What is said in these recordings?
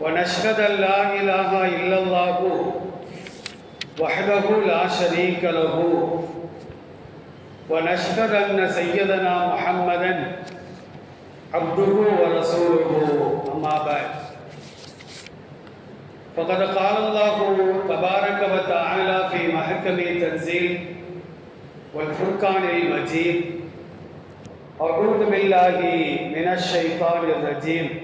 ونشهد أن لا إله إلا الله وحده لا شريك له. ونشهد أن سيدنا محمدا عبده ورسوله. أما بعد فقد قال الله تبارك وتعالى في محكم تنزيل والفرقان المجيد أعوذ بالله من الشيطان الرجيم.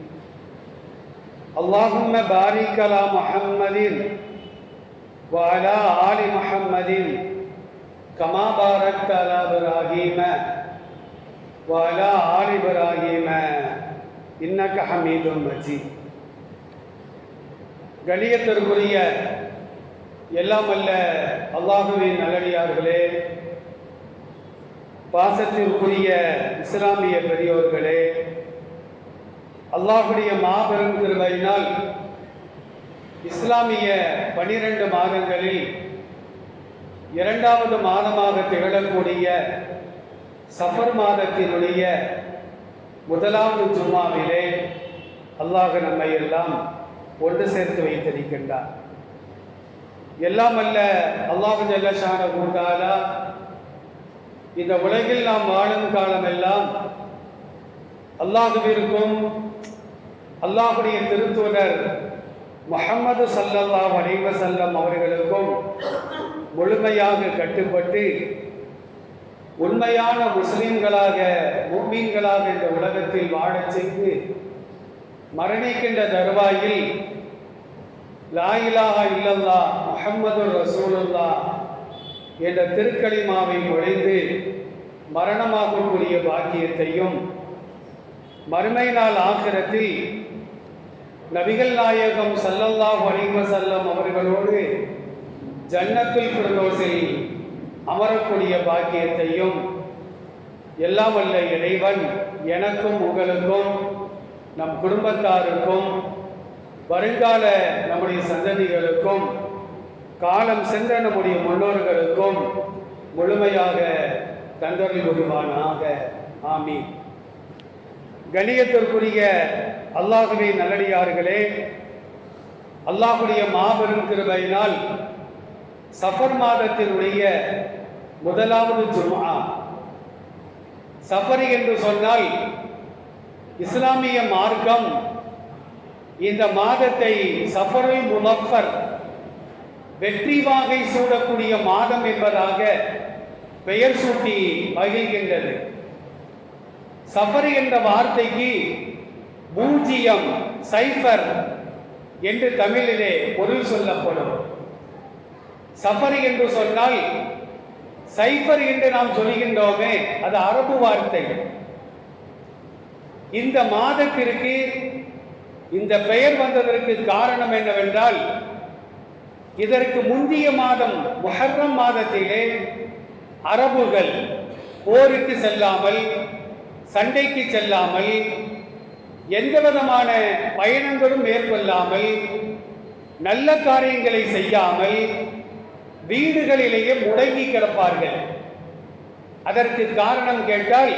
اللهم بارك على محمد وعلى آل محمد كما باركت على إبراهيم وعلى آل إبراهيم إنك حميد مجيد கணியத்திற்குரிய எல்லாம் அல்ல அல்லாஹுவின் நல்லடியார்களே பாசத்திற்குரிய இஸ்லாமிய பெரியோர்களே அல்லாஹுடைய மாபெரும் திருவையினால் இஸ்லாமிய பனிரெண்டு மாதங்களில் இரண்டாவது மாதமாக திகழக்கூடிய சஃபர் மாதத்தினுடைய முதலாவது ஜும்மாவிலே அல்லாஹ் நம்மை எல்லாம் ஒன்று சேர்த்து வைத்திருக்கின்றார். எல்லாம் அல்ல அல்லாஹு ஜல்லஷான கூட்டாலா இந்த உலகில் நாம் வாழும் காலமெல்லாம் அல்லாஹுவிற்கும் அல்லாஹுடைய திருத்துவனர் முகமது சல்லல்லா அலைவசல்லம் அவர்களுக்கும் முழுமையாக கட்டுப்பட்டு உண்மையான முஸ்லிம்களாக மும்மீன்களாக இந்த உலகத்தில் வாழச் செய்து மரணிக்கின்ற தருவாயில் லாயிலாக இல்லல்லா முகமது ரசூலுல்லா என்ற திருக்களிமாவை நுழைந்து மரணமாகக்கூடிய பாக்கியத்தையும் மறுமை நாள் ஆக்கிரத்தில் நபிகள் நாயகம் சல்லல்லாஹ் செல்லம் அவர்களோடு ஜன்னத்தில் பிரதோசில் அமரக்கூடிய பாக்கியத்தையும் எல்லாம் வல்ல இறைவன் எனக்கும் உங்களுக்கும் நம் குடும்பத்தாருக்கும் வருங்கால நம்முடைய சந்ததிகளுக்கும் காலம் சென்ற நம்முடைய முன்னோர்களுக்கும் முழுமையாக தந்தர்கள் உருவானாக ஆமி கணியத்திற்குரிய அல்லாஹுவே நல்லடியார்களே அல்லாஹுடைய மாபெரும் கிருபையினால் சஃபர் மாதத்தினுடைய முதலாவது ஜும்ஆ. சஃபரி என்று சொன்னால் இஸ்லாமிய மார்க்கம் இந்த மாதத்தை சஃபருல் முலஃபர் வெற்றி வாகை சூடக்கூடிய மாதம் என்பதாக பெயர் சூட்டி மகிழ்கின்றது சஃபர் என்ற வார்த்தைக்கு பூஜ்ஜியம் சைஃபர் என்று தமிழிலே பொருள் சொல்லப்படும். சஃபர் என்று சொன்னால் சைஃபர் என்று நாம் சொல்கின்றோமே அது அரபு வார்த்தை. இந்த மாதத்திற்கு இந்த பெயர் வந்ததற்கு காரணம் என்னவென்றால் இதற்கு முந்தைய மாதம் முஹர்ரம் மாதத்திலே அரபுகள் போருக்கு செல்லாமல் சண்டைக்கு செல்லாமல் எந்த விதமான பயணங்களும் மேற்கொள்ளாமல் நல்ல காரியங்களை செய்யாமல் வீடுகளிலேயே முடங்கி கிடப்பார்கள். அதற்கு காரணம் கேட்டால்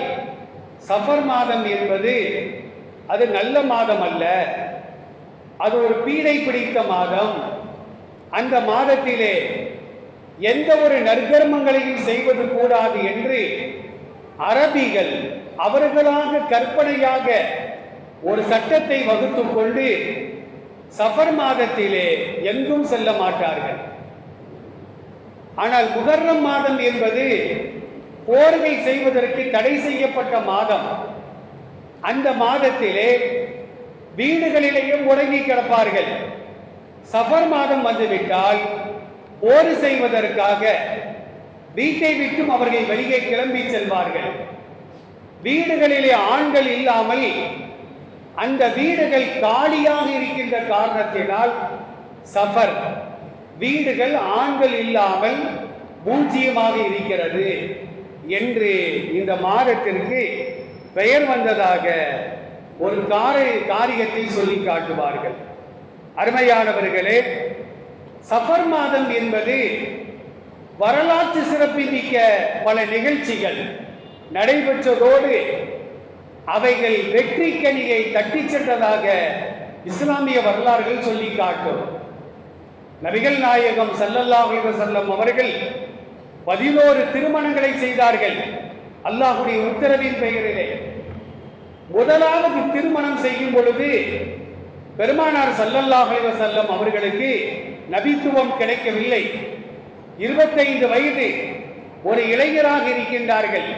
சஃபர் மாதம் என்பது அது நல்ல மாதம் அல்ல. அது ஒரு பீடை பிடித்த மாதம். அந்த மாதத்திலே எந்த ஒரு நற்கர்மங்களையும் செய்வது கூடாது என்று அரபிகள் அவர்களாக கற்பனையாக ஒரு சட்டத்தை வகுத்து கொண்டு சஃபர் மாதத்திலே எங்கும் செல்ல மாட்டார்கள். ஆனால் முகர்ணம் மாதம் என்பது போர்கள் செய்வதற்கு தடை செய்யப்பட்ட மாதம். அந்த மாதத்திலே வீடுகளிலேயும் உறங்கி கிடப்பார்கள். சஃபர் மாதம் வந்துவிட்டால் போர் செய்வதற்காக வீட்டை விட்டும் அவர்கள் வெளியே கிளம்பி செல்வார்கள். வீடுகளிலே ஆண்கள் இல்லாமல் அந்த வீடுகள் காலியாக இருக்கின்ற காரணத்தினால் சஃபர். வீடுகள் ஆண்கள் இல்லாமல் பூஜ்ஜியமாக இருக்கிறது என்று இந்த மாதத்திற்கு பெயர் வந்ததாக ஒரு காரை காரியத்தை சொல்லி காட்டுவார்கள். அருமையானவர்களே சஃபர் மாதம் என்பது வரலாற்று சிறப்புமிக்க பல நிகழ்ச்சிகள். நடைபெற்றதோடு அவைகள் வெற்றி கனியை தட்டிச் சென்றதாக இஸ்லாமிய வரலாறுகள் சொல்லி காட்டும். நபிகள் நாயகம் ஸல்லல்லாஹு செல்லம் அவர்கள் பதினோரு திருமணங்களை செய்தார்கள். அல்லாஹுடைய உத்தரவின் பெயரிலே. முதலாவது திருமணம் செய்யும் பொழுது பெருமானார் ஸல்லல்லாஹு செல்லம் அவர்களுக்கு நபித்துவம் கிடைக்கவில்லை. இருபத்தைந்து வயது ஒரு இளைஞராக இருக்கின்றார்கள்.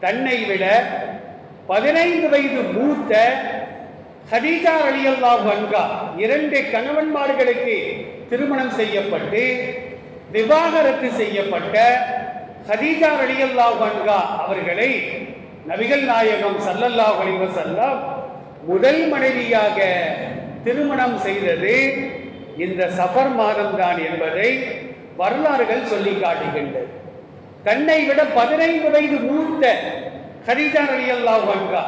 தன்னை விட பதினைந்து வயது மூத்த ஹதீஜா அலியல்லா வன்கா இரண்டு கணவன்மார்களுக்கு திருமணம் செய்யப்பட்டு விவாகரத்து செய்யப்பட்ட ஹதீஜா அலியல்லா வன்கா அவர்களை நபிகள் நாயகம் சல்லல்லா அலைஹி முதல் மனைவியாக திருமணம் செய்தது. இந்த சஃபர் மாதம்தான் என்பதை வரலாறுகள் சொல்லி காட்டுகின்றது தன்னை விட பதினைந்து வயது மூத்த ஹரிஜா ரலியல்லாஹு அன்ஹா.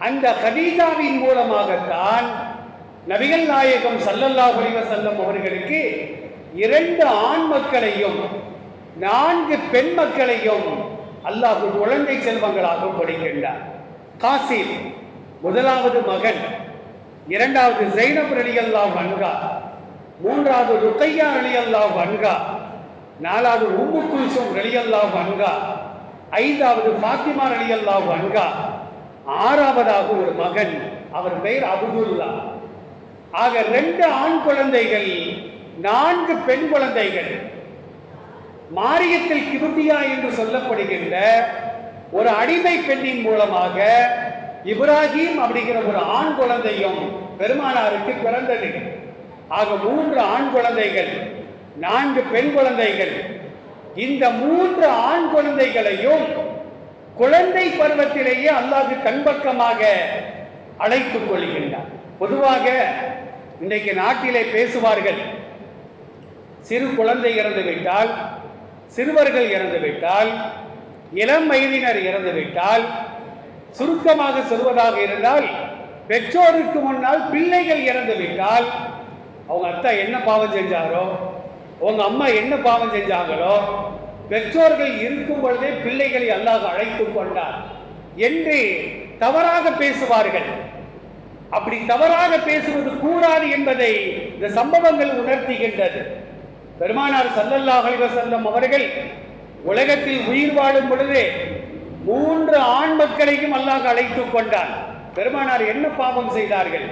அந்த ஹதீஜாவின் மூலமாகத்தான் நபிகள் நாயகம் சல்லல்லா அலைஹி செல்லம் அவர்களுக்கு இரண்டு ஆண் மக்களையும் நான்கு பெண் மக்களையும் அல்லாஹு குழந்தை செல்வங்களாக கொடுக்கின்றார் காசில் முதலாவது மகன் இரண்டாவது ஜெயினப் ரலியல்லாஹு வன்கா மூன்றாவது ருக்கையா ரலியல்லாஹு வன்கா நாலாவது உம்மு குல்சும் ரலியல்லாஹு அன்கா ஐந்தாவது ஃபாத்திமா ரலியல்லாஹு அன்கா ஆறாவதாக ஒரு மகன் அவர் பெயர் அபுதுல்லா. ஆக ரெண்டு ஆண் குழந்தைகள் நான்கு பெண் குழந்தைகள். மாரியத்தில் கிபுத்தியா என்று சொல்லப்படுகின்ற ஒரு அடிமை பெண்ணின் மூலமாக இப்ராஹிம் அப்படிங்கிற ஒரு ஆண் குழந்தையும் பெருமானாருக்கு பிறந்தது. ஆக மூன்று ஆண் குழந்தைகள். நான்கு பெண் குழந்தைகள். இந்த மூன்று ஆண் குழந்தைகளையும் குழந்தை பருவத்திலேயே அல்லாது கண்பக்கமாக அழைத்துக் கொள்கின்றார். பொதுவாக இன்றைக்கு நாட்டிலே பேசுவார்கள் சிறு குழந்தை இறந்து விட்டால் சிறுவர்கள் இறந்து விட்டால் இளம் வயதினர் இறந்து விட்டால் சுருக்கமாக சொல்வதாக இருந்தால் பெற்றோருக்கு முன்னால் பிள்ளைகள் இறந்து விட்டால் அவங்க அத்தா என்ன பாவம் செஞ்சாரோ? உங்க அம்மா என்ன பாவம் செஞ்சாங்களோ பெற்றோர்கள் இருக்கும் பொழுதே பிள்ளைகளை அல்லாஹ் அழைத்து கொண்டார் என்று தவறாக பேசுவார்கள். அப்படி தவறாக பேசுவது கூடாது என்பதை இந்த சம்பவங்கள் உணர்த்துகின்றது. பெருமானார் சல்லல்லாஹல்வ செல்லம் அவர்கள் உலகத்தில் உயிர் வாழும் பொழுது மூன்று ஆண் மக்களையும் அல்லாஹ் அழைத்துக் கொண்டார். பெருமானார் என்ன பாவம் செய்தார்கள்?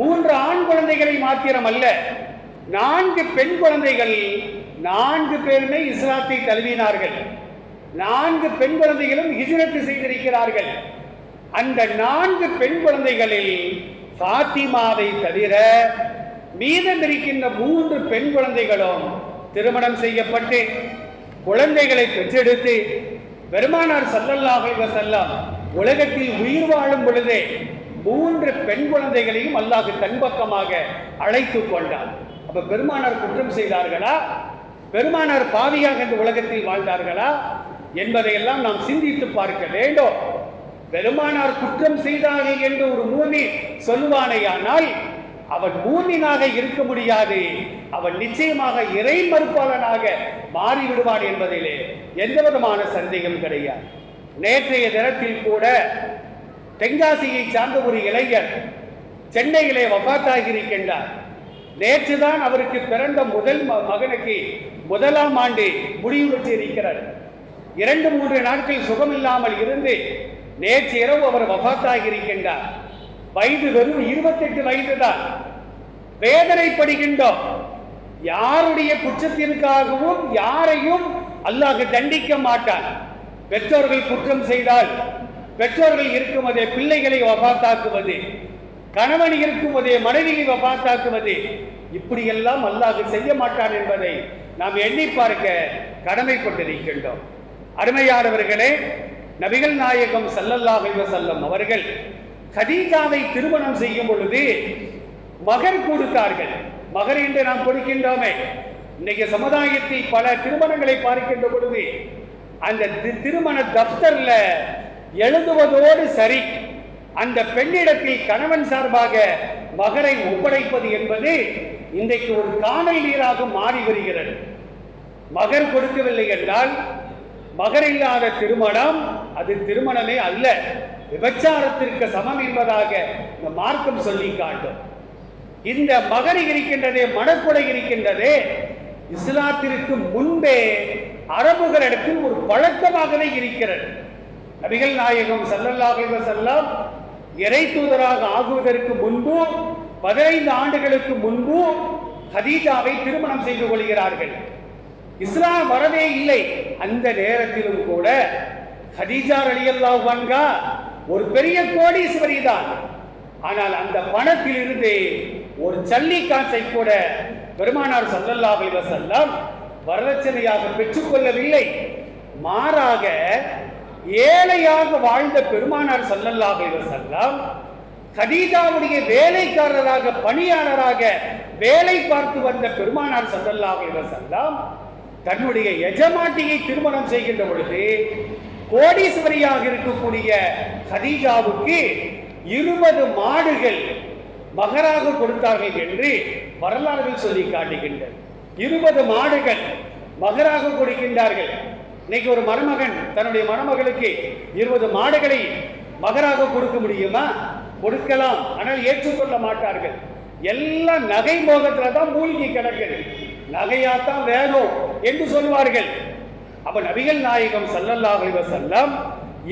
மூன்று ஆண் குழந்தைகளை மாத்திரம் அல்ல நான்கு பெண் குழந்தைகள் நான்கு பேருமே இஸ்லாத்தை தழுவினார்கள். நான்கு பெண் குழந்தைகளும் ஹிஜ்ரத்து செய்திருக்கிறார்கள். அந்த நான்கு பெண் குழந்தைகளில் ஃபாத்திமாவை தவிர மீதம் இருக்கின்ற மூன்று பெண் குழந்தைகளும் திருமணம் செய்யப்பட்டு குழந்தைகளை பெற்றெடுத்து பெருமானார் ஸல்லல்லாஹு செல்லம் உலகத்தில் உயிர் வாழும் பொழுதே மூன்று பெண் குழந்தைகளையும் அல்லாஹு தன்பக்கமாக அழைத்து கொண்டான். அப்போ பெருமானார் குற்றம் செய்தார்களா? பெருமானார் பாவியாக இந்த உலகத்தில் வாழ்ந்தார்களா? என்பதையெல்லாம் நாம் சிந்தித்து பார்க்க வேண்டும். பெருமானார் குற்றம் செய்தார்கள் என்று ஒரு மூமி சொல்லுவானேயானால் அவன் மூமினாக இருக்க முடியாது. அவன் நிச்சயமாக இறை மறுப்பாளனாக மாறிவிடுவான் என்பதிலே எந்த விதமான சந்தேகம் கிடையாது. நேற்றைய தினத்தில் கூட தென்காசியை சார்ந்த ஒரு இளைஞர் சென்னையிலே வபாத்தாகி இருக்கின்றார். நேற்று தான் அவருக்கு பிறந்த முதல் ம- மகனுக்கு முதலாம் ஆண்டு முடிவு இருக்கிறார் இரண்டு மூன்று நாட்கள் சுகமில்லாமல் இருந்து நேற்று இரவு அவர் வபாத்தாகி இருக்கின்றார் வயது வெறும் இருபத்தெட்டு வயது தான் வேதனைப்படுகின்றோம். யாருடைய குற்றத்திற்காகவும் யாரையும் அல்லாஹ் தண்டிக்க மாட்டான். பெற்றோர்கள் குற்றம் செய்தால் பெற்றோர்கள் இருக்கும்போதே பிள்ளைகளை வபாத்தாக்குவது கணவன் இருக்கும்போதே மனைவியை வபாத்தாக்குவது இப்படியெல்லாம் அல்லாஹ் செய்ய மாட்டான் என்பதை நாம் எண்ணி பார்க்க கடமை கொண்டிருக்கின்றோம். அருமையானவர்களே நபிகள் நாயகம் சல்லல்லாஹ் செல்லம் அவர்கள் கதீஜாவை திருமணம் செய்யும் பொழுது மகர் கொடுத்தார்கள். மகர் என்று நாம் கொடுக்கின்றோமே இன்னைக்கு சமுதாயத்தில் பல திருமணங்களை பார்க்கின்ற பொழுது அந்த தி- திருமண தப்தர்ல எழுதுவதோடு சரி. அந்த பெண்ணிடத்தில் கணவன் சார்பாக மகரை ஒப்படைப்பது என்பது இன்றைக்கு ஒரு காணல் நீராக மாறி வருகிறது. மகர் கொடுக்கவில்லை என்றால் மகர் இல்லாத திருமணம் அது திருமணமே அல்ல. விபச்சாரத்திற்கு சமம் என்பதாக இந்த மார்க்கம் சொல்லி காட்டும். இந்த மகர் இருக்கின்றதே மணக்கொடை இருக்கின்றதே இஸ்லாத்திற்கு முன்பே அரபுகளிடத்தில் ஒரு பழக்கமாகவே இருக்கிறது. நபிகள் நாயகம் ஸல்லல்லாஹு செல்லாம் இறை தூதராக ஆகுவதற்கு முன்பு பதினைந்து ஆண்டுகளுக்கு முன்பு ஹதீஜாவை திருமணம் செய்து கொள்கிறார்கள். இஸ்லாம் வரவே இல்லை. அந்த நேரத்திலும் கூட ஹதீஜா ரலியல்லாஹு அன்ஹா ஒரு பெரிய கோடீஸ்வரி தான். ஆனால் அந்த பணத்தில் இருந்து ஒரு சல்லி காசை கூட பெருமானார் ஸல்லல்லாஹு அலைஹி வஸல்லம் வரதட்சணையாக பெற்றுக்கொள்ளவில்லை. மாறாக ஏழையாக வாழ்ந்த பெருமானார் ஸல்லல்லாஹு செல்லாம் வஸல்லம் கதீஜாவுடைய வேலைக்காரராக பணியாளராக வேலை பார்த்து வந்த பெருமானார் ஸல்லல்லாஹு செல்லாம் தன்னுடைய எஜமாட்டியை திருமணம் செய்கின்ற பொழுது கோடீஸ்வரியாக இருக்கக்கூடிய கதீஜாவுக்கு இருபது மாடுகள் மகராக கொடுத்தார்கள் என்று வரலாறுகள் சொல்லி காட்டுகின்றன இருபது மாடுகள் மகராக கொடுக்கின்றார்கள். இன்னைக்கு ஒரு மருமகன் தன்னுடைய மருமகளுக்கு இருபது மாடுகளை மகராக கொடுக்க முடியுமா? கொடுக்கலாம். ஆனால் ஏற்றுக்கொள்ள மாட்டார்கள். எல்லாம் நகை மோகத்தில் தான் மூழ்கி கிடக்குது நகையாத்தான் வேணும் என்று சொல்வார்கள். அப்ப நபிகள் நாயகம் ஸல்லல்லாஹு வசல்லம்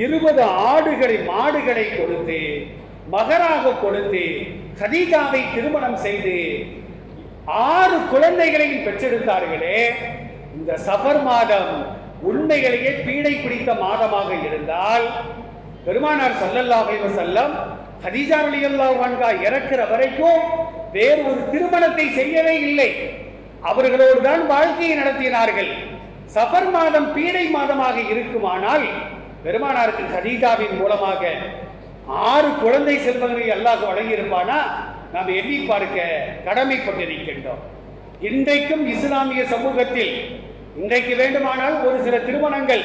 இருபது ஆடுகளை மாடுகளை கொடுத்து மகராக கொடுத்து ஹதீஜாவை திருமணம் செய்து ஆறு குழந்தைகளையும் பெற்றெடுத்தார்களே. இந்த சபர் மாதம் உண்மைகளையே பீடை பிடித்த மாதமாக இருந்தால் பெருமானார் ஸல்லல்லாஹு அலைஹி ஹதீஜா ரலியல்லாஹு இறக்கிற வரைக்கும் வேறு ஒரு திருமணத்தை செய்யவே இல்லை. அவர்களோடு தான் வாழ்க்கையை நடத்தினார்கள். சபர் மாதம் பீடை மாதமாக இருக்குமானால் பெருமானாருக்கு ஹதீஜாவின் மூலமாக ஆறு குழந்தை செல்வங்களை அல்லாஹ் வழங்கியிருப்பானா? நாம் எண்ணி பார்க்க கடமைப்பட்டிருக்கின்றோம். இன்றைக்கும் இஸ்லாமிய சமூகத்தில் இன்றைக்கு வேண்டுமானால் ஒரு சில திருமணங்கள்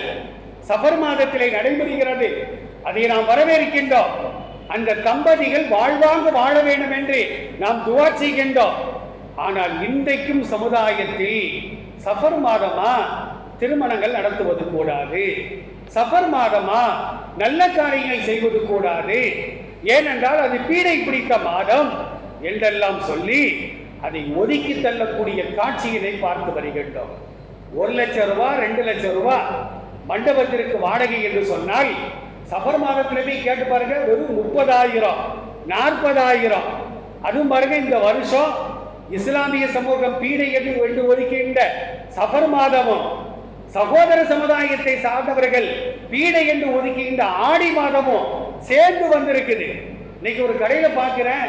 சபர் மாதத்திலே நடைபெறுகிறது. அதை நாம் வரவேற்கின்றோம். அந்த தம்பதிகள் வாழ்வாங்க வாழ வேண்டும் என்று நாம் துவா செய்கின்றோம். ஆனால் இன்றைக்கும் சமுதாயத்தில் சஃபர் மாதமா திருமணங்கள் நடத்துவது கூடாது. சஃபர் மாதமா நல்ல காரியங்கள் செய்வது கூடாது. ஏனென்றால் அது பீடை பிடித்த மாதம் என்றெல்லாம் சொல்லி அதை ஒதுக்கி தள்ளக்கூடிய காட்சியினை பார்த்து வருகின்றோம். ஒரு லட்சம் ரூபாய் ரெண்டு லட்சம் ரூபாய் மண்டபத்திற்கு வாடகை என்று சொன்னால் சபர் மாதத்திலே போய் கேட்டு பாருங்க வெறும் முப்பதாயிரம் நாற்பதாயிரம். அதுவும் பாருங்க இந்த வருஷம் இஸ்லாமிய சமூகம் பீடை என்று வெண்டு ஒதுக்கின்ற சபர் மாதமும் சகோதர சமுதாயத்தை சார்ந்தவர்கள் பீடை என்று ஒதுக்கின்ற ஆடி மாதமும் சேர்ந்து வந்திருக்குது. இன்னைக்கு ஒரு கடையில் பார்க்கிறேன்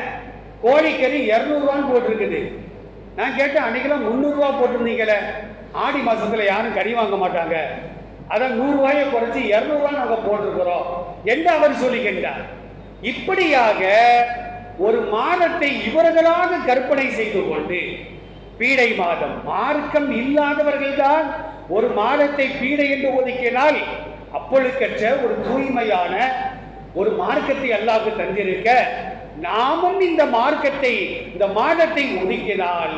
கோழிக்கறி இரநூறுவான்னு போட்டிருக்குது. நான் கேட்டேன் அன்னைக்கெல்லாம் முந்நூறுரூவா போட்டிருந்தீங்களே. ஆடி மாதத்தில் யாரும் கறி வாங்க மாட்டாங்க. அதை நூறுரூவாயை குறைச்சி இரநூறுவா நாங்கள் போட்டிருக்கிறோம். என்று அவர் சொல்லுகின்றார் இப்படியாக ஒரு மாதத்தை இவர்களாக கற்பனை செய்து கொண்டு பீடை மாதம் மார்க்கம் இல்லாதவர்கள்தான் ஒரு மாதத்தை பீடை என்று ஒதுக்கினால் அப்பொழுக்கற்ற ஒரு தூய்மையான ஒரு மார்க்கத்தை அல்லாஹ் தந்திருக்க நாமும் இந்த மார்க்கத்தை இந்த மாதத்தை ஒதுக்கினால்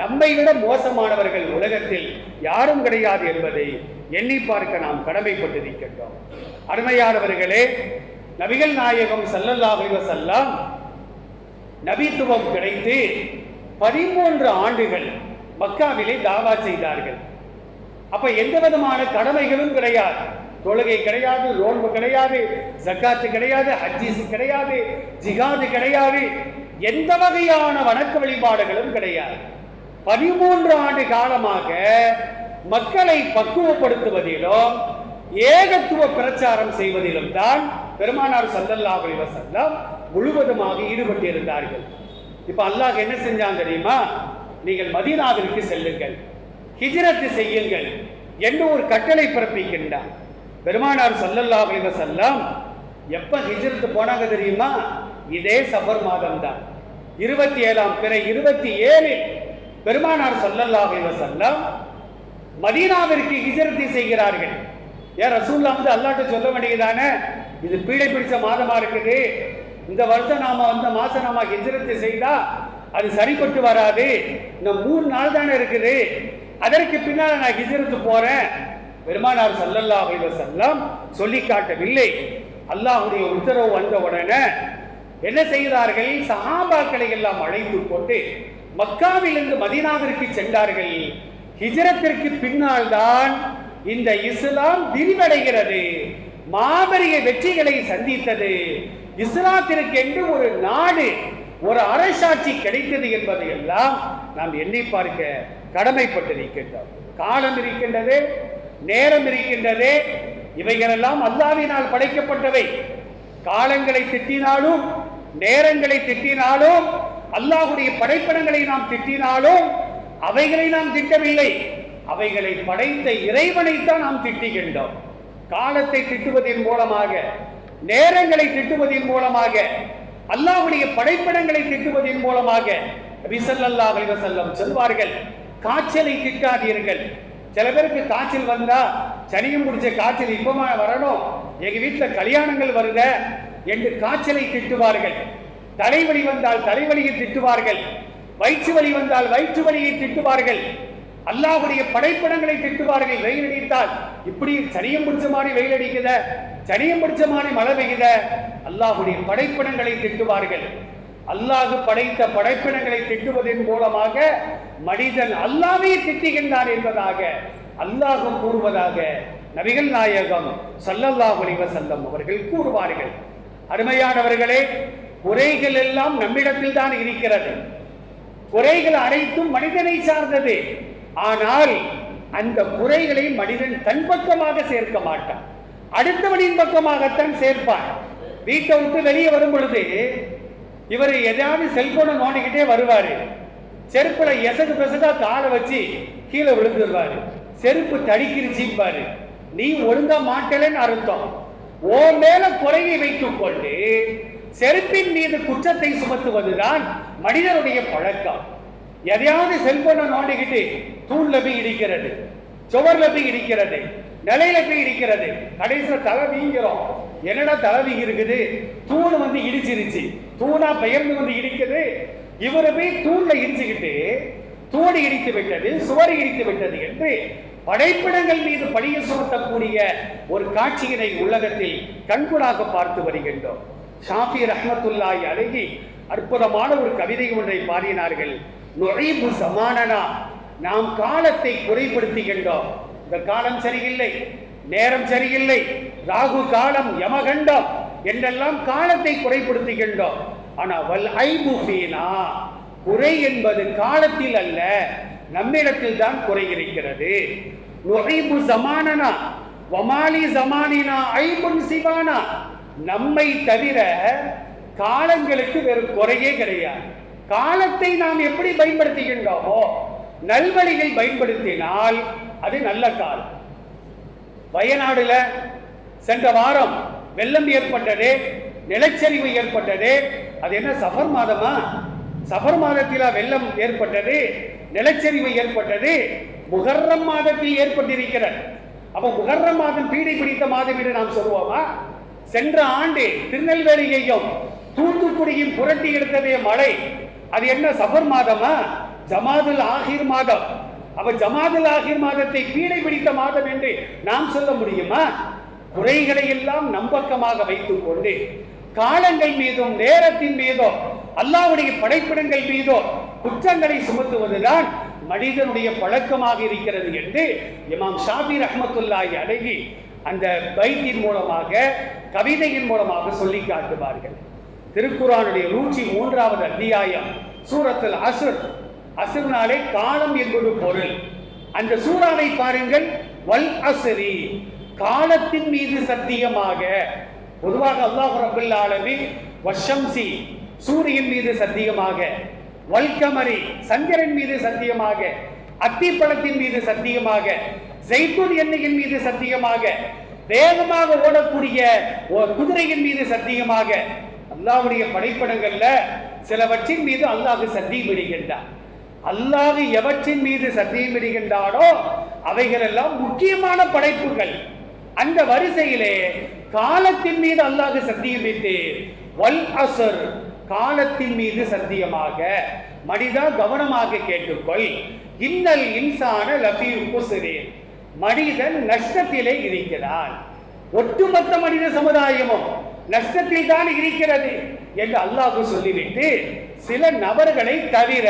நம்மை விட மோசமானவர்கள் உலகத்தில் யாரும் கிடையாது என்பதை எண்ணி பார்க்க நாம் கடமைப்பட்டிருக்கின்றோம். அருமையானவர்களே நபிகள் நாயகம் ஸல்லல்லாஹு செல்லாம் நபித்துவம் கிடைத்து பதிமூன்று ஆண்டுகள் மக்காவிலே தாவா செய்தார்கள். அப்ப எந்த விதமான கடமைகளும் கிடையாது. தொழுகை கிடையாது ரோன்பு கிடையாது ஜக்காத்து கிடையாது ஹஜ்ஜீஸ் கிடையாது ஜிகாது கிடையாது எந்த வகையான வணக்க வழிபாடுகளும் கிடையாது. பதிமூன்று ஆண்டு காலமாக மக்களை பக்குவப்படுத்துவதிலும் ஏகத்துவ பிரச்சாரம் செய்வதிலும் தான் பெருமானார் சல்லல்லாஹு அலைஹி முழுவதுமாக ஈடுபட்டிருந்தார்கள். இப்ப அல்லாஹ் என்ன செஞ்சான் தெரியுமா? நீங்கள் மதீனாவிற்கு செல்லுங்கள் ஹிஜரத்து செய்யுங்கள் என்று ஒரு கட்டளை பிறப்பிக்கின்றான். பெருமானார் சல்லல்லாஹு அலைஹி எப்போ எப்ப போனாங்க தெரியுமா? இதே சபர் மாதம் தான் இருபத்தி ஏழாம் பிற இருபத்தி ஏழில் பெருமானார் சல்லல்லாஹு செல்லம் மதீனாவிற்கு ஹிஜரத்தை செய்கிறார்கள். ஏன் ரசூல்லா வந்து அல்லாட்ட சொல்ல வேண்டியதானே? இது பீடை பிடிச்ச மாதமா இருக்குது. இந்த வருஷம் நாம வந்து மாசம் நாம ஹிஜரத்தை செய்தா அது சரிப்பட்டு வராது. இன்னும் மூணு நாள் தானே இருக்குது. அதற்கு பின்னால் நான் ஹிஜரத்து போறேன். பெருமானார் சல்லல்லா அலைஹி செல்லம் சொல்லி காட்டவில்லை. அல்லாஹுடைய உத்தரவு வந்த உடனே என்ன செய்கிறார்கள் சஹாபாக்களை எல்லாம் அழைத்து கொண்டு மக்காவிலிருந்து மதீனாவிற்கு சென்றார்கள். ஹிஜரத்திற்கு பின்னால் தான் இந்த இஸ்லாம் விரிவடைகிறது. மாபெரிய வெற்றிகளை சந்தித்தது. இஸ்லாத்திற்கு என்று ஒரு நாடு ஒரு அரசாட்சி கிடைத்தது என்பதை எல்லாம் நாம் எண்ணி பார்க்க கடமைப்பட்டிருக்கின்றோம் காலம் இருக்கின்றது நேரம் இருக்கின்றது. இவைகளெல்லாம் அல்லாவினால் படைக்கப்பட்டவை. காலங்களை திட்டினாலும் நேரங்களை திட்டினாலும் அல்லாஹுடைய படைப்படங்களை நாம் திட்டினாலும் அவைகளை நாம் திட்டவில்லை. அவைகளை படைத்த இறைவனைத்தான் நாம் திட்டுகின்றோம். காலத்தை திட்டுவதன் மூலமாக நேரங்களை திட்டுவதன் மூலமாக அல்லாஹ்வுடைய படைப்படங்களை திட்டுவதன் மூலமாக நபி ஸல்லல்லாஹு சொல்வார்கள் காய்ச்சலை திட்டாதீர்கள். சில பேருக்கு காய்ச்சல் வந்தா சனியும் முடிச்ச காய்ச்சல் இப்பமா வரணும். எங்க வீட்டில் கல்யாணங்கள் வருத என்று காய்ச்சலை திட்டுவார்கள். தலைவலி வந்தால் தலைவலியை திட்டுவார்கள். வயிற்று வலி வந்தால் வயிற்று வலியை திட்டுவார்கள். அல்லாஹுடைய படைப்படங்களை திட்டுவார்கள். வெயில் அடித்தால் இப்படி சனியம் பிடிச்ச மாதிரி வெயில் அடிக்குத? சனியம் பிடிச்ச மாதிரி மழை பெய்யுத? அல்லாஹுடைய படைப்படங்களை திட்டுவார்கள். அல்லாஹு படைத்த படைப்பினங்களை திட்டுவதன் மூலமாக மனிதன் அல்லாவே திட்டுகின்றான் என்பதாக அல்லாஹும் கூறுவதாக நபிகள் நாயகம் சல்லல்லாஹ் அலைஹி அவர்கள் கூறுவார்கள். அருமையானவர்களே குறைகள் எல்லாம் நம்மிடத்தில் தான் இருக்கிறது. குறைகள் அனைத்தும் மனிதனை சார்ந்தது. ஆனால் அந்த குறைகளை மனிதன் தன் பக்கமாக சேர்க்க மாட்டான். அடுத்தவனின் பக்கமாகத்தான் சேர்ப்பான். வீட்டை விட்டு வெளியே வரும் பொழுது இவர் எதாவது செல்போனை நோண்டிக்கிட்டே வருவார். செருப்பில் எசகு பெசகா காலை வச்சு கீழே விழுந்துருவார். செருப்பு தடிக்கிருச்சிப்பாரு நீ ஒழுங்கா மாட்டலன்னு அர்த்தம். ஓ மேல குறையை வைத்துக் கொண்டு செருப்பின் மீது குற்றத்தை சுமத்துவதுதான் மனிதனுடைய பழக்கம். எதையாவது செல்போனை நோண்டிக்கிட்டு தூண்ல போய் இடிக்கிறது சுவர்ல போய் இடிக்கிறது நிலையில போய் இடிக்கிறது கடைசியில் தலை வீங்கிறோம். என்னடா தலை வீங்கி இருக்குது? தூண் வந்து இடிச்சிருச்சு. தூணா பெயர்ந்து வந்து இடிக்குது. இவரு போய் தூண்ல இடிச்சுக்கிட்டு தூண் இடித்து விட்டது சுவர் இடித்து விட்டது என்று படைப்பிடங்கள் மீது பழிய சுமத்தக்கூடிய ஒரு காட்சியினை உலகத்தில் கண்கூடாக பார்த்து வருகின்றோம். ஷாஃபி ரஹமத்துல்லாய் அழகி அற்புதமான ஒரு கவிதை ஒன்றை பாடினார்கள். நுழைவு சமானனா. நாம் காலத்தை குறைப்படுத்துகின்றோம். இந்த காலம் சரியில்லை நேரம் சரியில்லை ராகு காலம் யமகண்டம் என்றெல்லாம் காலத்தை குறைப்படுத்துகின்றோம். ஆனா வல் ஐபு குறை என்பது காலத்தில் அல்ல நம்மிடத்தில் தான் குறை இருக்கிறது. நுழைவு சமானனா. வமாலி சமானினா ஐபுன் சிவானா. நம்மை தவிர காலங்களுக்கு வேறு குறையே கிடையாது. காலத்தை நாம் எப்படி பயன்படுத்துகின்றோமோ நல்வழியில் பயன்படுத்தினால் அது நல்ல காலம். வயநாடுல சென்ற வாரம் வெள்ளம் ஏற்பட்டது நிலச்சரிவு ஏற்பட்டது. அது என்ன சஃபர் மாதமா? சஃபர் மாதத்தில் வெள்ளம் ஏற்பட்டது நிலச்சரிவு ஏற்பட்டது. முகர்ரம் மாதத்தில் ஏற்பட்டிருக்கிறது. அப்ப முகர்ரம் மாதம் பீடை பிடித்த மாதம் என்று நாம் சொல்லுவோமா? சென்ற ஆண்டு திருநெல்வேலியையும் தூத்துக்குடியும் புரட்டி எடுத்ததே மழை. அது என்ன சபர் மாதமா? ஜமாதுல் ஆகிர் மாதம். அப்ப ஜமாதுல் ஆகிர் மாதத்தை கீழே பிடித்த மாதம் என்று நாம் சொல்ல முடியுமா? குறைகளை எல்லாம் நம்பக்கமாக வைத்துக் கொண்டு காலங்கள் மீதும் நேரத்தின் மீதோ அல்லாவுடைய படைப்பிடங்கள் மீதோ குற்றங்களை சுமத்துவதுதான் மனிதனுடைய பழக்கமாக இருக்கிறது என்று இமாம் ஷாபி ரஹ்மத்துல்லாஹி அழகி அந்த பைத்தின் மூலமாக கவிதையின் மூலமாக சொல்லி காட்டுவார்கள். திருக்குறானுடைய நூற்றி மூன்றாவது அத்தியாயம் சூரத்தில் அசுர். அசுர்னாலே காலம் என்பது பொருள். அந்த சூறாவை பாருங்கள் வல் அசுரி காலத்தின் மீது சத்தியமாக. பொதுவாக அல்லாஹ் ரபுல் ஆலமீன் வஷம்சி சூரியன் மீது சத்தியமாக. வல்கமரி சந்திரன் மீது சத்தியமாக. அத்திப்பழத்தின் மீது சத்தியமாக. ஜெய்தூன் எண்ணெயின் மீது சத்தியமாக வேகமாக ஓடக்கூடிய குதிரையின் மீது சத்தியமாக அல்லாவுடைய படைப்படங்கள்ல சிலவற்றின் மீது அல்லாஹ் சத்தியம் இடுகின்றார் அல்லாஹ் எவற்றின் மீது சத்தியம் இடுகின்றாரோ அவைகள் எல்லாம் முக்கியமான படைப்புகள். அந்த வரிசையிலே காலத்தின் மீது அல்லாஹ் சத்தியமிட்டு வல் அசர் காலத்தின் மீது சத்தியமாக மனிதா கவனமாக கேட்டுக்கொள். இன்னல் இன்சான லபி குசுரேன் மனிதன் நஷ்டத்திலே இருக்கிறான். ஒட்டுமொத்த மனித சமுதாயமும் நஷ்டத்தில் தான் இருக்கிறது என்று அல்லாஹு சொல்லிவிட்டு சில நபர்களை தவிர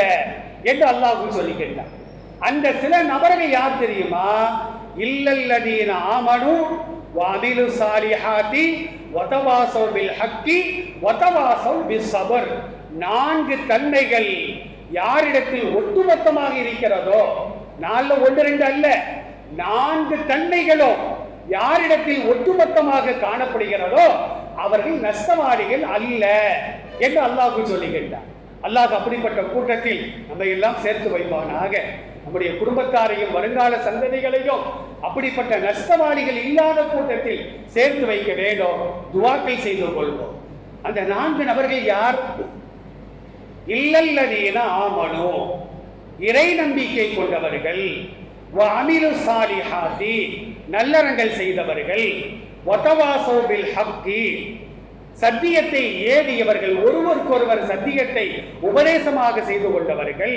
என்று அல்லாஹு சொல்லிக்கிட்டான் அந்த சில நபர்கள் யார் தெரியுமா? இல்லல்லதீன ஆமனு வாதிலு சாலிஹாதி வதவாசௌ பில் ஹக்கி வதவாசௌ பில் சபர் நான்கு தன்மைகள் யாரிடத்தில் ஒட்டுமொத்தமாக இருக்கிறதோ நாளில் ஒன்று ரெண்டு அல்ல. நான்கு தன்மைகளும் யாரிடத்தில் ஒட்டுமொத்தமாக காணப்படுகிறதோ அவர்கள் நஷ்டவாளிகள் அல்ல என்று அல்லாஹ் சொல்லுகின்றார் அல்லாஹ் அப்படிப்பட்ட கூட்டத்தில் நம்ம எல்லாம் சேர்த்து வைப்பானாக. நம்முடைய குடும்பத்தாரையும் வருங்கால சந்ததிகளையும் அப்படிப்பட்ட நஷ்டவாளிகள் இல்லாத கூட்டத்தில் சேர்த்து வைக்க வேண்டும். துவாக்கள் செய்து கொள்வோம். அந்த நான்கு நபர்கள் யார்? இல்லல்லதீன ஆமனோ. இறை நம்பிக்கை கொண்டவர்கள். அமிலு சாலிஹாதி நல்லறங்கள் செய்தவர்கள். வதவாசோ பில் ஹக்கி சத்தியத்தை ஏவியவர்கள் ஒருவருக்கொருவர் சத்தியத்தை உபதேசமாக செய்து கொண்டவர்கள்.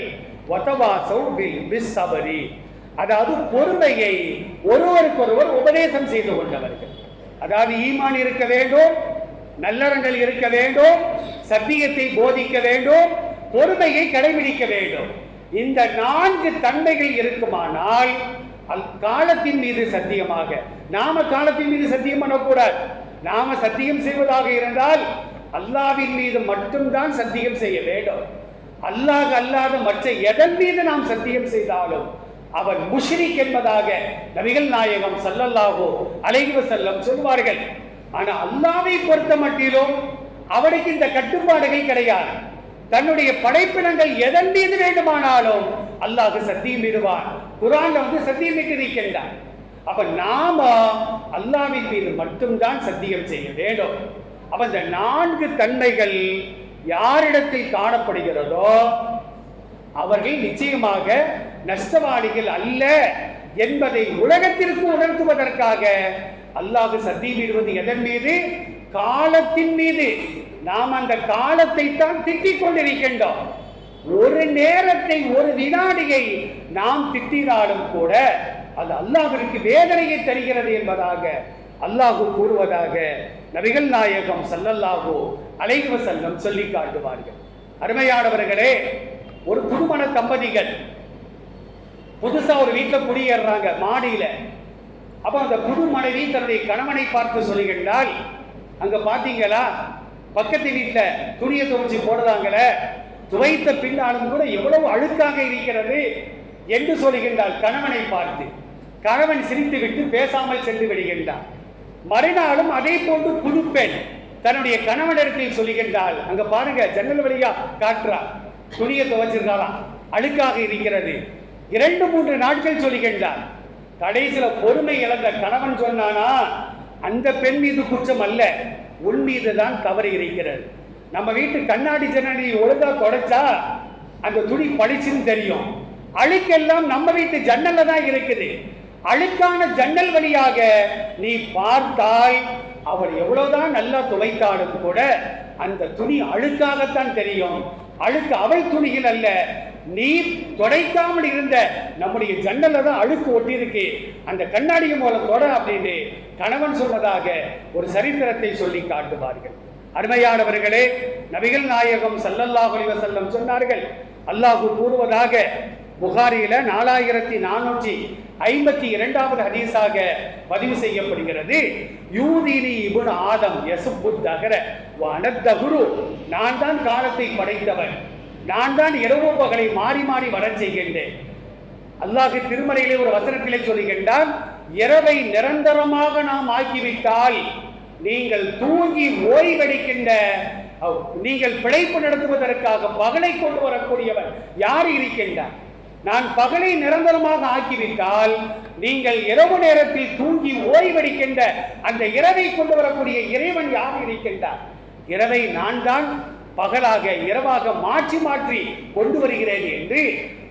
ஒத்தவாசோ பில் பிஸ்ஸபரி அதாவது பொறுமையை ஒருவருக்கொருவர் உபதேசம் செய்து கொண்டவர்கள். அதாவது ஈமான் இருக்க வேண்டும் நல்லறங்கள் இருக்க வேண்டும் சத்தியத்தை போதிக்க வேண்டும் பொறுமையை கடைபிடிக்க வேண்டும். இந்த நான்கு தன்மைகள் இருக்குமானால் காலத்தின் மீது சத்தியமாக. நாம காலத்தின் மீது சத்தியம் பண்ணக்கூடாது. நாம சத்தியம் செய்வதாக இருந்தால் அல்லாவின் மீது மட்டும்தான் சத்தியம் செய்ய வேண்டும். அல்லாஹ் அல்லாத மற்ற எதன் மீது நாம் சத்தியம் செய்தாலும் அவன் முஷ்ரிக் என்பதாக நபிகள் நாயகம் சல்லல்லாஹோ அலைஹி செல்லம் சொல்வார்கள். ஆனால் அல்லாவை பொறுத்த மட்டிலும் அவனுக்கு இந்த கட்டுப்பாடுகள் கிடையாது. தன்னுடைய படைப்பினங்கள் எதன் மீது வேண்டுமானாலும் அல்லாஹ் சத்தியம் இடுவான் குரான் வந்து சத்தியம் இருக்கின்றான் அப்ப நாம அல்லாவின் மீது மட்டும்தான் சத்தியம் செய்ய வேண்டும். அப்ப இந்த நான்கு தன்மைகள் யாரிடத்தில் காணப்படுகிறதோ அவர்கள் நிச்சயமாக நஷ்டவாளிகள் அல்ல என்பதை உலகத்திற்கு உணர்த்துவதற்காக சத்தியம் சத்தியமிடுவது எதன் மீது? காலத்தின் மீது. நாம் அந்த காலத்தை தான் திட்டிக் கொண்டிருக்கின்றோம். ஒரு நேரத்தை ஒரு வினாடியை நாம் திட்டினாலும் கூட அது அல்லாஹிற்கு வேதனையை தருகிறது என்பதாக அல்லாஹு கூறுவதாக நபிகள் நாயகம் சல்லல்லாஹோ அலைவ செல்லம் சொல்லி காட்டுவார்கள். அருமையானவர்களே ஒரு புதுமண தம்பதிகள் புதுசா ஒரு வீட்டில் குடியேறாங்க மாடியில. அப்ப அந்த புது மனைவி தன்னுடைய கணவனை பார்த்து சொல்லுகின்றால் அங்க பாத்தீங்களா? பக்கத்து வீட்டில் துணியை துவைச்சு போடுறாங்கள துவைத்த பின்னாலும் கூட எவ்வளவு அழுக்காக இருக்கிறது என்று சொல்லுகின்றாள் கணவனை பார்த்து. கணவன் சிரித்து விட்டு பேசாமல் சென்று விடுகின்றான் மறுநாளும் அதே போன்று புதுப்பெண் பெண் தன்னுடைய கணவனிடத்தில் சொல்லுகின்றாள் அங்க பாருங்க ஜன்னல் வழியா காட்டுறா. துணியை துவைச்சிருக்காளாம். அழுக்காக இருக்கிறது. இரண்டு மூன்று நாட்கள் சொல்லுகின்றார் கடைசியில் பொறுமை இழந்த கணவன் சொன்னானா அந்த பெண் மீது குற்றம் அல்ல. உன் மீது தான் தவறு இருக்கிறது. நம்ம வீட்டு கண்ணாடி ஜன்னலை ஒழுங்கா தொடச்சா அந்த துணி பளிச்சுன்னு தெரியும். அழுக்கெல்லாம் நம்ம வீட்டு ஜன்னல்ல தான் இருக்குது. அழுக்கான ஜன்னல் வழியாக நீ பார்த்தாய் அவர் எவ்வளவுதான் நல்லா துவைத்தாலும் கூட அந்த துணி அழுக்காகத்தான் தெரியும். அழுக்கு அவள் துணியில் அல்ல. நீர் தொடைக்காமல் இருந்த நம்முடைய ஜன்னல்ல தான் அழுக்கு ஒட்டியிருக்கு. அந்த கண்ணாடியின் மூலம் தொட அப்படின்னு கணவன் சொன்னதாக ஒரு சரித்திரத்தை சொல்லி காட்டுவார்கள். அருமையானவர்களே நபிகள் நாயகம் ஸல்லல்லாஹு செல்லம் சொன்னார்கள் அல்லாஹு கூறுவதாக புகாரியில நாலாயிரத்தி நானூற்றி ஐம்பத்தி இரண்டாவது ஹதீஸாக பதிவு செய்யப்படுகிறது. யூதினி இபுன் ஆதம் யசுப்பு தகர வனத்தகுரு நான் தான் காலத்தை படைத்தவன் நான் தான் இரவு பகலை மாறி மாறி வர செய்கின்றேன். அல்லாஹு திருமலையிலே ஒரு வசனத்திலே சொல்லுகின்றான் இரவை நிரந்தரமாக நாம் ஆக்கிவிட்டால் நீங்கள் தூங்கி ஓய்வெடுக்கின்ற நீங்கள் பிழைப்பு நடத்துவதற்காக பகலை கொண்டு வரக்கூடியவர் யார் இருக்கின்றார்? நான் பகலை நிரந்தரமாக ஆக்கிவிட்டால் நீங்கள் இரவு நேரத்தில் தூங்கி ஓய்வெடுக்கின்ற அந்த இரவை கொண்டு வரக்கூடிய இறைவன் யார் இருக்கின்றார்? இரவை நான் தான் பகலாக இரவாக மாற்றி மாற்றி கொண்டு வருகிறேன் என்று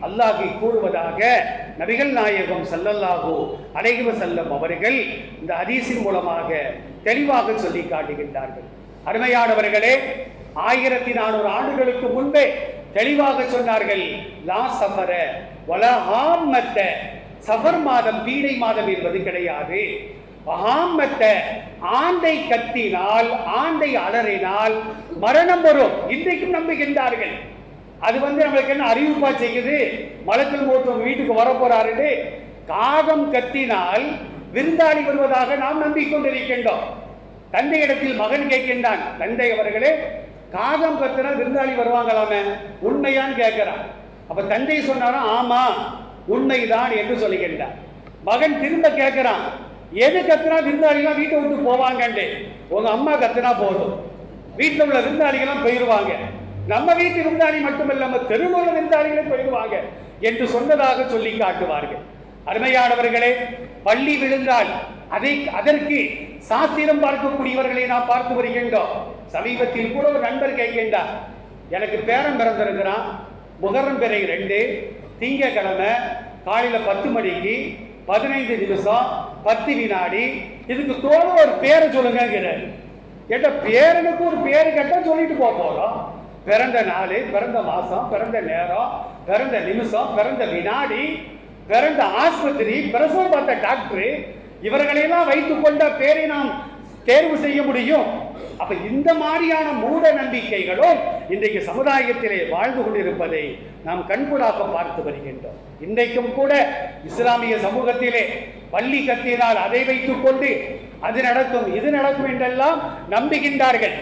அல்லாஹை கூறுவதாக நபிகள் நாயகம் ஸல்லல்லாஹு அலைஹி செல்லம் அவர்கள் இந்த ஹதீஸின் மூலமாக தெளிவாக சொல்லி காட்டுகின்றார்கள். அருமையானவர்களே ஆயிரத்தி நானூறு ஆண்டுகளுக்கு முன்பே தெளிவாக சொன்னார்கள் லா சஃபர வல ஆம்மத்த சஃபர் மாதம் பீடை மாதம் என்பது கிடையாது. ஆம்மத்த ஆண்டை கத்தினால் ஆண்டை அலறினால் மரணம் வரும். இன்றைக்கும் நம்புகின்றார்கள். அது வந்து நம்மளுக்கு என்ன அறிவிப்பா செய்யுது? மலத்தில் ஒருத்தவங்க வீட்டுக்கு வர காகம் கத்தினால் விருந்தாளி வருவதாக நாம் நம்பிக்கொண்டிருக்கின்றோம். தந்தையிடத்தில் மகன் கேட்கின்றான் தந்தை அவர்களே காகம் கத்தினா விருந்தாளி வருவாங்களாமே? உண்மையான்னு கேட்கிறான் அப்ப தந்தை சொன்னாராம் ஆமா உண்மைதான் என்று சொல்லுகின்றான் மகன் திரும்ப கேட்கிறான் எது கத்துனா விருந்தாளிலாம் வீட்டை விட்டு போவாங்கன்ட்டு? உங்க அம்மா கத்துனா போதும். வீட்டில் உள்ள விருந்தாளிகள்லாம் போயிடுவாங்க நம்ம வீட்டு விருந்தாளி மட்டும் நம்ம தெருவில் உள்ள விருந்தாளிகளே போயிடுவாங்க என்று சொன்னதாக சொல்லி காட்டுவார்கள். அருமையானவர்களே பள்ளி விழுந்தால் அதை அதற்கு சாஸ்திரம் பார்க்கக்கூடியவர்களை நான் பார்த்து வருகின்றோம். சமீபத்தில் கூட ஒரு நண்பர் கேட்கின்றார். எனக்கு பேரன் பிறந்திருக்கிறான். முகரம் பிறை ரெண்டு திங்கக்கிழமை காலையில் பத்து மணிக்கு பதினைந்து நிமிஷம் பத்து வினாடி இதுக்கு தோணு ஒரு பேரை சொல்லுங்கிறார் கேட்ட பேரனுக்கு ஒரு பேரு கேட்டால் சொல்லிட்டு போக போகிறோம் பிறந்த நாள் பிறந்த மாதம் பிறந்த நேரம் பிறந்த நிமிஷம் பிறந்த வினாடி பிறந்த ஆஸ்பத்திரி பிரசவம் பார்த்த டாக்டரு இவர்களையெல்லாம் வைத்துக் கொண்ட பேரை நாம் தேர்வு செய்ய முடியும். அப்ப இந்த மாதிரியான மூட நம்பிக்கைகளும் இன்றைக்கு சமுதாயத்திலே வாழ்ந்து கொண்டிருப்பதை நாம் கண்கூடாக பார்த்து வருகின்றோம். இன்றைக்கும் கூட இஸ்லாமிய சமூகத்திலே பள்ளி கத்தினால் அதை வைத்துக் கொண்டு அது நடக்கும் இது நடக்கும் என்றெல்லாம் நம்புகின்றார்கள்.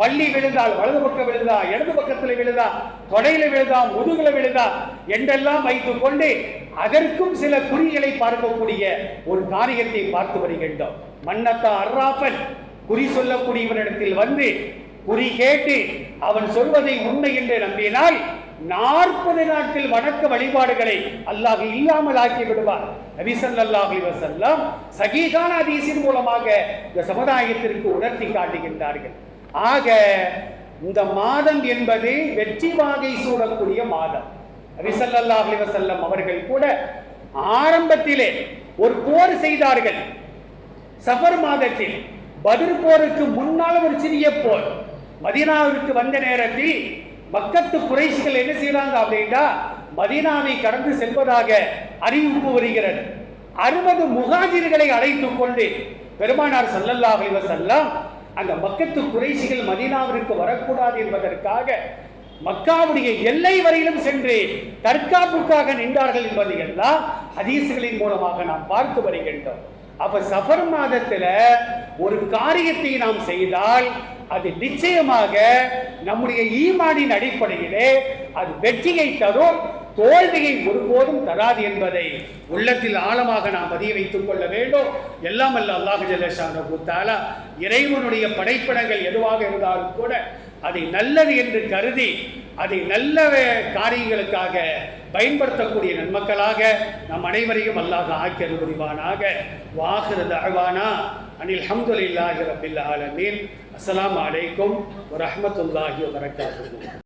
பள்ளி விழுந்தால் வலது பக்கம் விழுதா இடது பக்கத்தில் விழுதா தொடையில விழுதா முதுகுல விழுதா என்றெல்லாம் வைத்துக் கொண்டு அதற்கும் சில குறிகளை பார்க்கக்கூடிய ஒரு காரியத்தை பார்த்து வருகின்றோம். மன்னத்தா அர்ராபன் குறி சொல்லக்கூடியவனிடத்தில் வந்து குறி கேட்டு அவன் சொல்வதை உண்மை என்று நம்பினால் நாற்பது நாட்கள் வணக்க வழிபாடுகளை அல்லாஹ் இல்லாமல் ஆக்கி விடுவார் ரவிசன் ஸல்லல்லாஹு அலைஹி வஸல்லம் சகீகான மூலமாக இந்த சமுதாயத்திற்கு உணர்த்தி காட்டுகின்றார்கள். ஆக இந்த மாதம் என்பது வெற்றி வாகை சூடக்கூடிய மாதம். நபி ஸல்லல்லாஹு அவர்கள் கூட ஆரம்பத்திலே ஒரு போர் செய்தார்கள். சஃபர் மாதத்தில் பதில் போருக்கு முன்னால் ஒரு சிறிய போர். மதீனாவிற்கு வந்த நேரத்தில் மக்கத்து குறைசிகள் என்ன செய்யறாங்க அப்படின்னா மதீனாவை கடந்து செல்வதாக அறிவிப்பு வருகிறது. அறுபது முகாஜிர்களை அழைத்துக் கொண்டு பெருமானார் செல்லல்லா அலைஹி அந்த மக்கத்து குறைசிகள் மதினாவிற்கு வரக்கூடாது என்பதற்காக மக்காவுடைய எல்லை வரையிலும் சென்று தற்காப்புக்காக நின்றார்கள் என்பதை எல்லாம் ஹதீசுகளின் மூலமாக நாம் பார்த்து வருகின்றோம். அப்ப சஃபர் மாதத்துல ஒரு காரியத்தை நாம் செய்தால் அது நிச்சயமாக நம்முடைய ஈமானின் அடிப்படையிலே அது வெற்றியை தரும் தோல்வியை ஒருபோதும் தராது என்பதை உள்ளத்தில் ஆழமாக நாம் பதிய வைத்துக் கொள்ள வேண்டும். எல்லாம் அல்ல அல்லாஹு ஜல்லேஷான தாலா இறைவனுடைய படைப்பிடங்கள் எதுவாக இருந்தாலும் கூட அதை நல்லது என்று கருதி அதை நல்ல காரியங்களுக்காக பயன்படுத்தக்கூடிய நன்மக்களாக நம் அனைவரையும் அல்லாஹ் ஆக்கியது புரிவானாக. வாகிறது அழ்வானா அனில் ஹம்துலில்லாஹி ரபில் ஆலமீன். அஸ்லாம் அலைக்கும் வரஹ்மத்துல்லாஹி வரகாத்து